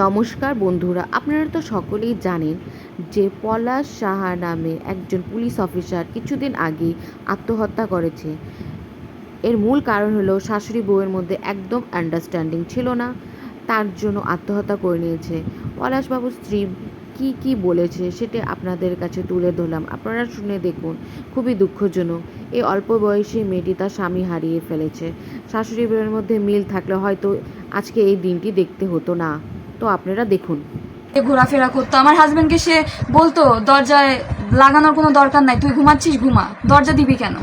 নমস্কার বন্ধুরা, আপনারা তো সকলেই জানেন যে পলাশ সাহা নামে একজন পুলিশ অফিসার কিছুদিন আগেই আত্মহত্যা করেছে। এর মূল কারণ হলো শাশুড়ি বউয়ের মধ্যে একদম আন্ডারস্ট্যান্ডিং ছিল না, তার জন্য আত্মহত্যা করে নিয়েছে। পলাশবাবুর স্ত্রী কি কি বলেছে সেটা আপনাদের কাছে তুলে ধরলাম। আপনারা শুনে দেখুন, খুবই দুঃখজনক। এই অল্প বয়সী মেয়েটি তার স্বামী হারিয়ে ফেলেছে। শাশুড়ি বউয়ের মধ্যে মিল থাকলে হয়তো আজকে এই দিনটি দেখতে হতো না। তো আপনারা দেখুন। ঘোরাফেরা করতো। আমার হাজবেন্ডকে সে বলতো, দরজায় লাগানোর কোনো দরকার নাই, তুই ঘুমাচ্ছিস, ঘুমা। দরজা দিবি কেন?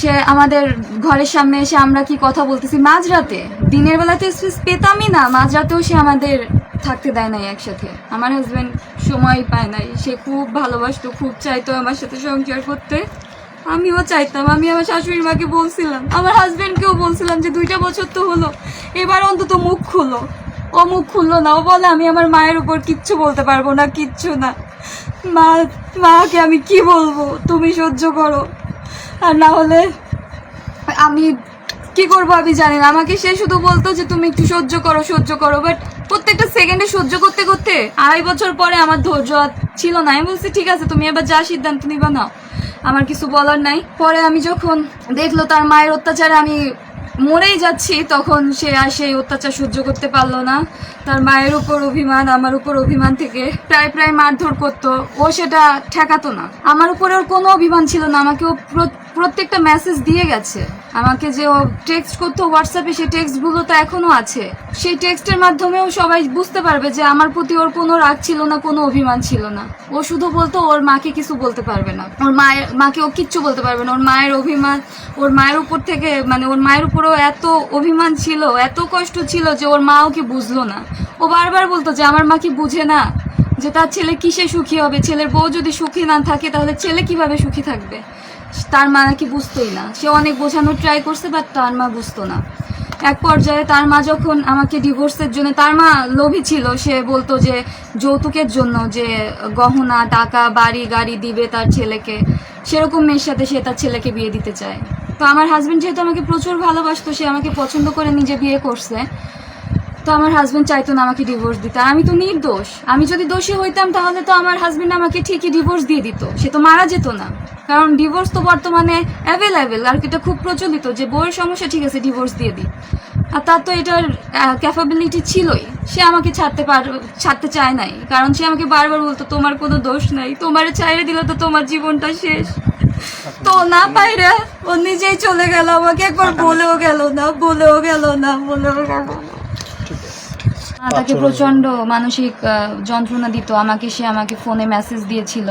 সে আমাদের ঘরের সামনে এসে আমরা কি কথা বলতেছি? মাঝরাতে, দিনের বেলাতে স্পেস পেতামই না, মাঝরাতেও সে আমাদের থাকতে দেয় নাই একসাথে। আমার হাজবেন্ড সময় পায় নাই। সে খুব ভালোবাসতো, খুব চাইতো আমার সাথে সংসার করতে। আমিও চাইতাম, আমি আমার শাশুড়ির মাকে বলছিলাম। আমার হাজবেন্ডকেও বলছিলাম যে, দুইটা বছর তো হলো, এবার অন্তত মুখ খুলো। ও মুখ খুললো না। ও বলে, আমি আমার মায়ের উপর কিচ্ছু বলতে পারব না, কিচ্ছু না। মা, মাকে আমি কি বলব? তুমি সহ্য করো। আর না হলে আমি কি করব আমি জানি না। আমাকে সে শুধু বলতো যে, তুমি একটু সহ্য করো সহ্য করো। বাট প্রত্যেকটা সেকেন্ডে সহ্য করতে করতে আড়াই বছর পরে আমার ধৈর্য ছিল না। আমি বলছি, ঠিক আছে, তুমি এবার যা সিদ্ধান্ত নিবা না আমার কিছু বলার নাই। পরে আমি যখন দেখল তার মায়ের অত্যাচারে আমি মরেই যাচ্ছি, তখন সে আর সেই অত্যাচার সহ্য করতে পারল না। তার মায়ের উপর অভিমান, আমার উপর অভিমান থেকে প্রায় প্রায় মারধর করতো। ও সেটা ঠেকাতো না। আমার উপরে ওর কোনো অভিমান ছিল না, আমাকে ও প্র- প্রত্যেকটা মেসেজ দিয়ে গেছে। আমাকে যে ও টেক্সট করতো হোয়াটসঅ্যাপে সেই টেক্সটগুলো তো এখনও আছে। সেই টেক্সটের মাধ্যমেও সবাই বুঝতে পারবে যে আমার প্রতি ওর কোনো রাগ ছিল না, কোনো অভিমান ছিল না। ও শুধু বলতো ওর মাকে কিছু বলতে পারবে না। ওর মায়ের, মাকে ও কিচ্ছু বলতে পারবে না। ওর মায়ের অভিমান, ওর মায়ের উপর থেকে মানে ওর মায়ের উপরেও এত অভিমান ছিল, এত কষ্ট ছিল যে ওর মা ওকে বুঝলো না। ও বারবার বলতো যে, আমার মা কি বুঝে না? যে তার ছেলে কিসে সুখী হবে? ছেলের বউ যদি সুখী না থাকে, তাহলে ছেলে কীভাবে সুখী থাকবে? তার মা নাকি বুঝতোই না। সে অনেক বোঝানোর ট্রাই করছে বাট তার মা বুঝতো না। এক পর্যায়ে তার মা যখন আমাকে ডিভোর্সের জন্য, তার মা লোভী ছিল। সে বলতো যে, যৌতুকের জন্য যে গহনা, টাকা, বাড়ি, গাড়ি দিবে তার ছেলেকে, সেরকম মেয়ের সাথে সে তার ছেলেকে বিয়ে দিতে চায়। তো আমার হাজব্যান্ড যেহেতু আমাকে প্রচুর ভালোবাসতো, সে আমাকে পছন্দ করে নিজে বিয়ে করছে। তো আমার হাজবেন্ড চাইতো না আমাকে ডিভোর্স দিতে। আমি তো নির্দোষ। আমি যদি দোষী হইতাম, তাহলে তো আমার হাজবেন্ড আমাকে ঠিকই ডিভোর্স দিয়ে দিত। সে তো মারা যেত না। কারণ ডিভোর্স তো বর্তমানে অ্যাভেলেবেল আর কি এটা খুব প্রচলিত যে বউয়ের সমস্যা, ঠিক আছে ডিভোর্স দিয়ে দিই। আর তার তো এটার ক্যাপাবিলিটি ছিলই। সে আমাকে ছাড়তে পার, ছাড়তে চায় নাই। কারণ সে আমাকে বারবার বলতো, তোমার কোনো দোষ নাই। তোমার ছাইড়ে দিলে তো তোমার জীবনটা শেষ। তো না পাইরে ও নিজেই চলে গেল আমাকে। একবার বলেও গেল না, বলেও গেল না, বলেও গেল না। তাকে প্রচণ্ড মানসিক যন্ত্রণা দিত। আমাকে সে আমাকে ফোনে মেসেজ দিয়েছিল।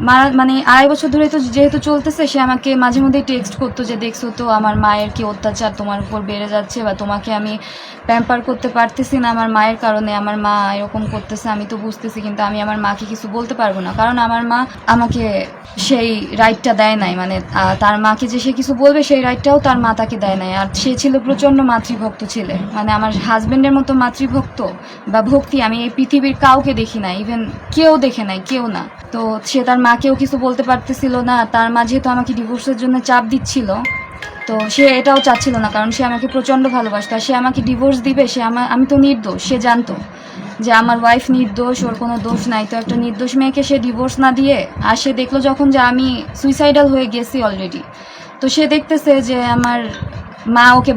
মারা- মানে আড়াই বছর ধরে তো যেহেতু চলতেছে সে আমাকে মাঝে মধ্যেই টেক্সট করতো যে দেখছ তো আমার মায়ের কি অত্যাচার? তোমার উপর বেড়ে যাচ্ছে বা তোমাকে আমি প্যাম্পার করতে পারতেছি না আমার মায়ের কারণে। আমার মা এরকম করতেছে আমি তো বুঝতেছি কিন্তু আমি আমার মাকে কিছু বলতে পারব না। কারণ আমার মা আমাকে সেই রাইটটা দেয় নাই। মানে তার মাকে যে সে কিছু বলবে, সেই রাইটটাও তার মা তাকে দেয় নাই। আর সে ছিল প্রচণ্ড মাতৃভক্ত ছেলে। মানে আমার হাজবেন্ডের মতো মাতৃভক্ত বা ভক্তি আমি এই পৃথিবীর কাউকে দেখি না। ইভেন কেউ দেখে নাই, কেউ না। তো সে তার মাকেও কিছু বলতে পারতেছিল না। তার মা যেহেতু আমাকে ডিভোর্সের জন্য চাপ দিচ্ছিল, তো সে এটাও চাচ্ছিল না। কারণ সে আমাকে প্রচণ্ড ভালোবাসতো। সে আমাকে ডিভোর্স দিবে, সে আমার আমি তো নির্দোষ, সে জানতো। যে আমার ওয়াইফ নির্দোষ, ওর কোনো দোষ নাই, তো একটা নির্দোষ মেয়েকে সে ডিভোর্স না দিয়ে, আর সে দেখল যখন যে আমি সুইসাইডাল হয়ে গেছি অলরেডি তো সে দেখতেছে যে আমার মা ওকে